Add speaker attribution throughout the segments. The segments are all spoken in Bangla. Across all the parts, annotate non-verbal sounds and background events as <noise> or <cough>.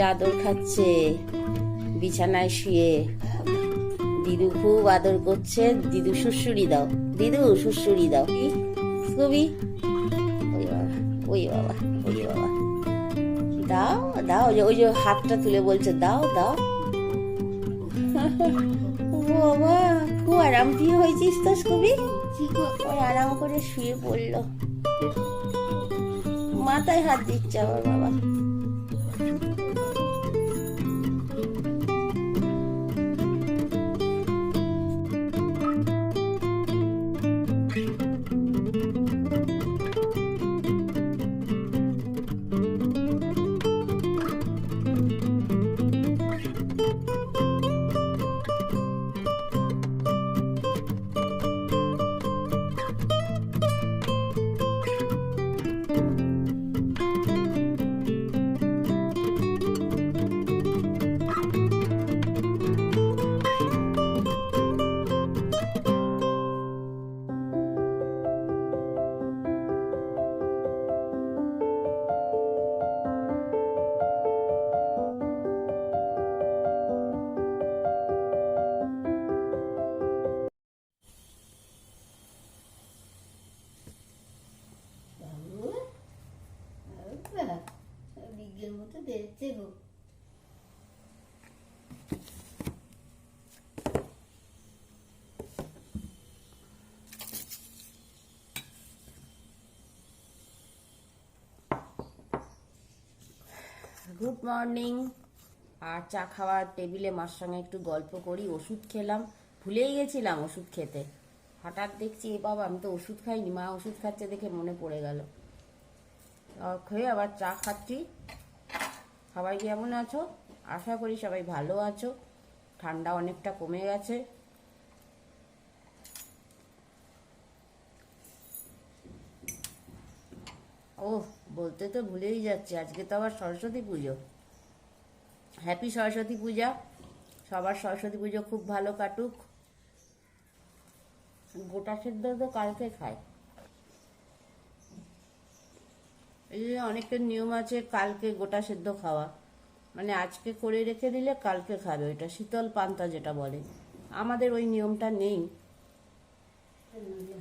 Speaker 1: আদর খাচ্ছে। বিছানায় শুয়ে দিদু খুব আদর করছে। দিদু সুসুরি দাও। দিদু সুসুরি দাও। কি? স্কুবি ওই বাবা ওই বাবা ওই বাবা। দাও দাও, ওই যে- ওই যে হাতটা তুলে বলছে, দাও দাও। বাবা, খুব আরাম দিয়ে হয়েছিস তো স্কুবি ওই আরাম করে শুয়ে পড়ল। মাথায় হাত দিচ্ছে আবার বাবা। Good morning. আর চা খাওয়ার টেবিলে মার সঙ্গে একটু গল্প করি, ওষুধ খেলাম। ভুলেই গেছিলাম ওষুধ খেতে। হঠাৎ দেখছি, এ বাবা, আমি তো ওষুধ খাইনি, মা ওষুধ খাচ্ছে দেখে মনে পড়ে গেল। খেয়ে আবার চা খাচ্ছি। সবাই কেমন আছো? আশা করি সবাই ভালো আছো। ঠান্ডা অনেকটা কমে গেছে। ও বলতে তো ভুলেই যাচ্ছি, আজকে তো আবার সরস্বতী পুজো। হ্যাপি সরস্বতী পূজা, সবার সরস্বতী পুজো খুব ভালো কাটুক। গোটা সেদ্ধ তো কালকে খায় এই যে অনেকের নিয়ম আছে কালকে গোটা সেদ্ধ খাওয়া। মানে আজকে করে রেখে দিলে কালকে খাবে, ওইটা শীতল পান্তা যেটা বলে। আমাদের ওই নিয়মটা নেই।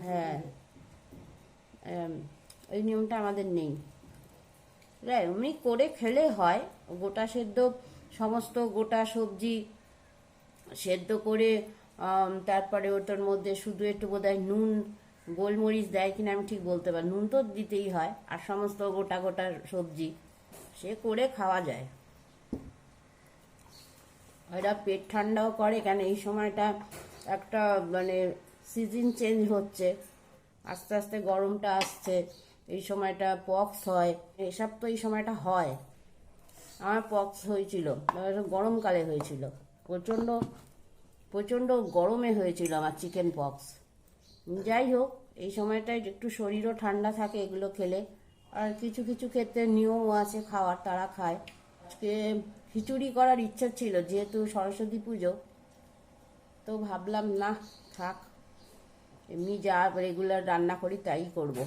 Speaker 1: হ্যাঁ ওই নিয়মটা আমাদের নেই। এমনি করে খেলে হয়। গোটা সেদ্ধ, সমস্ত গোটা সবজি সেদ্ধ করে তারপরে ওটার মধ্যে শুধু একটু বোধহয় নুন, গোলমরিচ দেয় কিনা আমি ঠিক বলতে পারি, নুন তো দিতেই হয়, আর সমস্ত গোটা গোটা সবজি সে করে খাওয়া যায়। এরা পেট ঠান্ডাও করে কেন? এই সময়টা একটা মানে সিজন চেঞ্জ হচ্ছে। আস্তে আস্তে গরমটা আসছে। এই সময়টা পক্স হয়, এসব তো এই সময়টা হয়। আমার পক্স হয়েছিল গরমকালে হয়েছিল। প্রচণ্ড প্রচণ্ড গরমে হয়েছিল আমার চিকেন পক্স যাই হোক, এই সময়টায় একটু শরীরও ঠান্ডা থাকে এগুলো খেলে। আর কিছু কিছু ক্ষেত্রে নিয়মও আছে, খাওয়ার তারা খায়। আজকে খিচুড়ি করার ইচ্ছা ছিল, যেহেতু সরস্বতী পুজো। তো ভাবলাম, না, থাক, এমনি যা রেগুলার রান্না করি, তাই করব।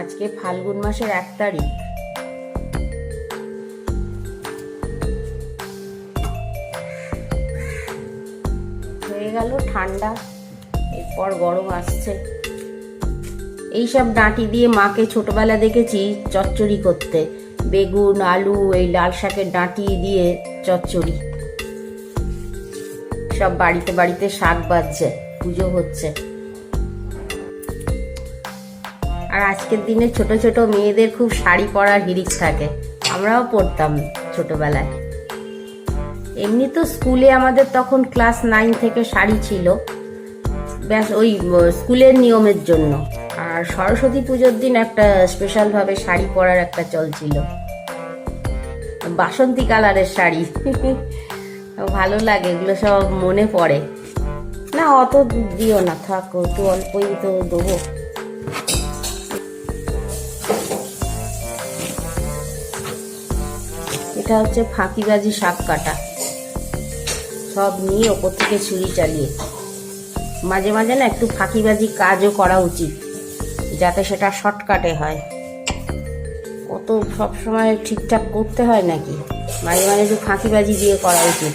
Speaker 1: আজকে ফাল্গুন মাসের এক তারিখ। হয়ে গেল ঠান্ডা এরপর গরম আসছে। এইসব ডাঁটি দিয়ে মাকে ছোটবেলা দেখেছি চচ্চড়ি করতে। বেগুন, আলু, এই লাল শাকের ডাঁটি দিয়ে চচ্চড়ি। সব বাড়িতে বাড়িতে শাক বাজছে, পুজো হচ্ছে। আর আজকের দিনে ছোট ছোট মেয়েদের খুব শাড়ি পরার হিরিক থাকে। আমরাও পরতাম ছোটবেলায়। এমনি তো স্কুলে আমাদের তখন ক্লাস নাইন থেকে শাড়ি ছিল। ব্যাস, ওই স্কুলের নিয়মের জন্য। আর সরস্বতী পুজোর দিন একটা স্পেশাল ভাবে শাড়ি পরার একটা চল ছিল। বাসন্তী কালারের শাড়ি। <laughs> ভালো লাগে, এগুলো সব মনে পড়ে। না, অত দিও না, থাক, একটু অল্পই তো দেবো। এটা হচ্ছে ফাঁকিবাজি শাক কাটা সব নিয়ে ওপর থেকে ছুরি চালিয়ে। মাঝে মাঝে না একটু ফাঁকিবাজি কাজও করা উচিত। যাতে সেটা শর্টকাটে হয়। অত সবসময় ঠিকঠাক করতে হয় নাকি? মাঝে মাঝে একটু ফাঁকিবাজি দিয়ে করা উচিত।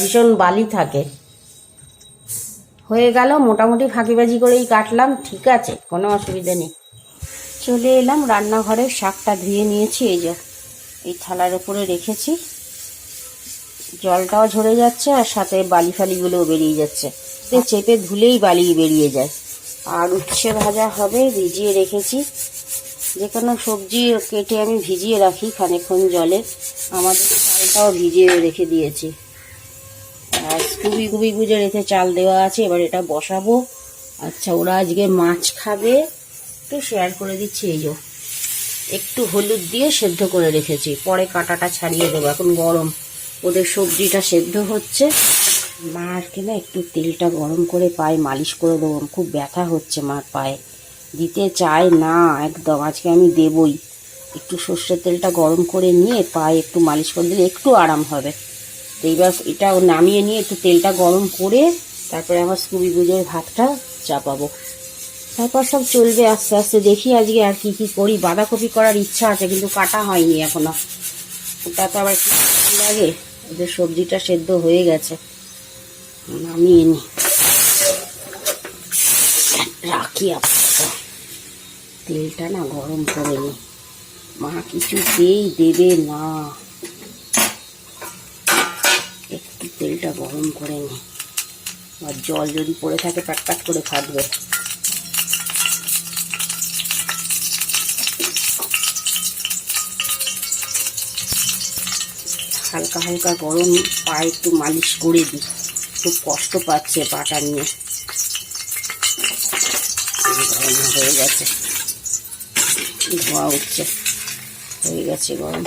Speaker 1: ভীষণ বালি থাকে। হয়ে গেল, মোটামুটি ফাঁকিবাজি করেই কাটলাম, ঠিক আছে, কোনো অসুবিধা নেই। চলে এলাম, রান্নাঘরের শাকটা ধুয়ে নিয়েছি, এই যে এই থালার উপরে রেখেছি। জলটাও ঝরে যাচ্ছে আর সাথে বালি ফালিগুলোও বেরিয়ে যাচ্ছে। চেপে ধুলেই বালি বেরিয়ে যায়। আর উচ্ছে ভাজা হবে, ভিজিয়ে রেখেছি। যে কোনো সবজি কেটে আমি ভিজিয়ে রাখি খানিকক্ষণ জলে। আমাদের চালটাও ভিজিয়ে রেখে দিয়েছি। আর কুবি কুবি গুজে রেখে চাল দেওয়া আছে, এবার এটা বসাবো। আচ্ছা ওরা আজকে মাছ খাবে। একটু শেয়ার করে দিচ্ছি, এই একটু হলুদ দিয়ে সেদ্ধ করে রেখেছি। পরে কাঁটাটা ছাড়িয়ে দেবো, এখন গরম। ওদের সবজিটা সেদ্ধ হচ্ছে। মার কিনা একটু তেলটা গরম করে পায়ে মালিশ করে দেবো। খুব ব্যথা হচ্ছে মার পায়ে। দিতে চায় না একদম, আজকে আমি দেবই। একটু সর্ষের তেলটা গরম করে নিয়ে পায়ে একটু মালিশ করে দিলে একটু আরাম হবে। তো এইবার এটা নামিয়ে নিয়ে একটু তেলটা গরম করে তারপরে আমার স্কুবি গুজোর ভাতটা চাপাবো। তারপর সব চলবে আস্তে আস্তে। দেখি আজকে আর কি কি করি। বাঁধাকপি করার ইচ্ছা আছে, কিন্তু কাটা হয়নি এখনও। ওটা তো আবার লাগে? ওদের সবজিটা সেদ্ধ হয়ে গেছে। নামিয়ে নি। রাখি আপাতত। তেলটা না গরম করে নি। মা কিছুতেই দেবে না। একটু তেলটা গরম করে নি। আর জল যদি পড়ে থাকে, প্যাট প্যাট করে ফাটবে। হালকা হালকা গরম পায়ে একটু মালিশ করে দিই। খুব কষ্ট পাচ্ছে পাটা নিয়ে। গরম হয়ে গেছে। ধোয়া উঠছে। হয়ে গেছে গরম।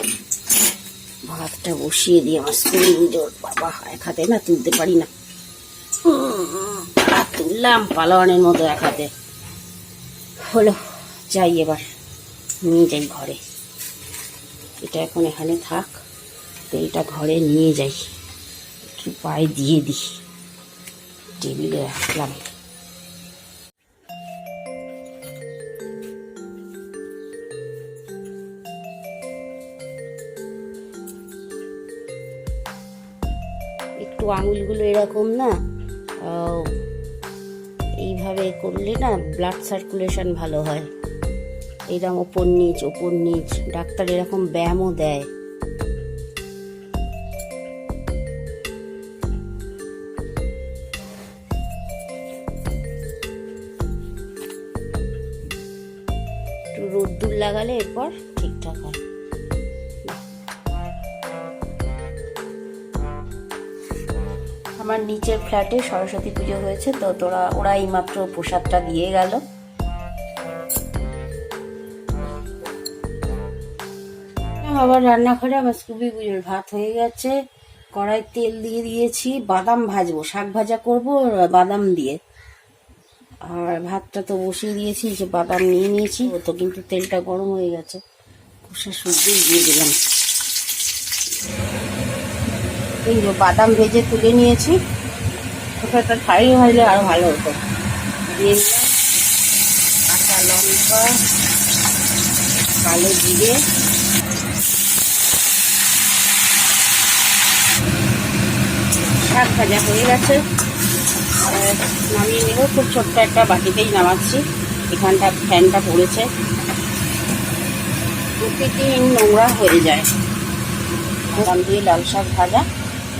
Speaker 1: ভাতটা বসিয়ে দিই আমার স্কুল পুজোর বাবা এক হাতে না তুলতে পারি না। তুললাম পালোয়ানের মতো এক হাতে। হলো, যাই এবার। নিয়ে যাই ঘরে। এটা এখন এখানে থাক। তেলটা ঘরে নিয়ে যাই। একটু পায়ে দিয়ে দিই। টেবিলে রাখলাম। একটু আঙুলগুলো এরকম না এইভাবে করলে না ব্লাড সার্কুলেশন ভালো হয়। এরকম ওপর নিচ ওপর নিচ। ডাক্তার এরকম ব্যায়ামও দেয়। লাগালে এরপর ঠিকঠাক হয়। আমার নিচের ফ্ল্যাটে সরস্বতী পুজো হয়েছে, তো তোরা, ওরা এইমাত্র প্রসাদটা দিয়ে গেল। আবার রান্নাঘরে আমার স্কুবি পুজোর ভাত হয়ে গেছে। কড়াই তেল দিয়ে দিয়েছি, বাদাম ভাজবো, শাক ভাজা করব বাদাম দিয়ে। আর ভাতটা তো বসিয়ে দিয়েছি যে বাদাম নিয়ে নিয়েছি। ও তো কিন্তু তেলটা গরম হয়ে গেছে। কষা সবজি দিয়ে দিলাম। এই যে বাদাম ভেজে তুলে নিয়েছি। ওটা একটা ছাড়ি ভাজলে আরও ভালো হতো। দিয়ে কাঁচা লঙ্কা, কালো জিরে। শাক ভাজা হয়ে গেছে। নামিয়ে নেব খুব ছোট্ট একটা বাটিতেই নামাচ্ছি। এখানটা ফ্যানটা পড়েছে। প্রতিদিন নোংরা হয়ে যায়। বাদাম দিয়ে লাল শাক ভাজা।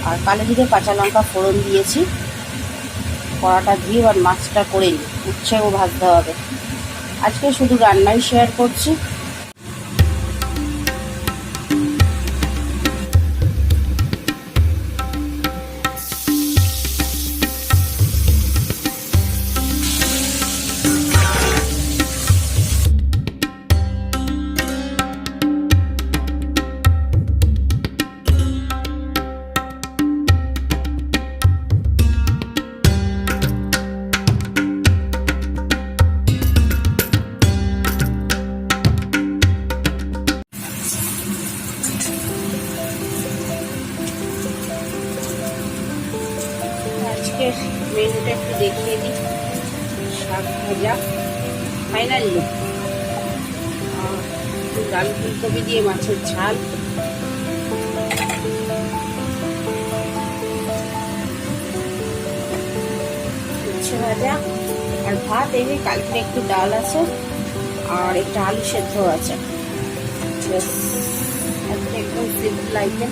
Speaker 1: আর কালো জিরে কাঁচা লঙ্কা ফোড়ন দিয়েছি। কড়াটা দিয়ে এবার মাছটা করে নিই। উচ্ছেও ভাজতে হবে। আজকে শুধু রান্নাই শেয়ার করছি। ফুলকপি দিয়ে মাছের ঝাল। আর ভাত এনে কালকে একটু ডাল আছে আর একটা আলু সেদ্ধ আছে। একদম সিম্পল আইটেম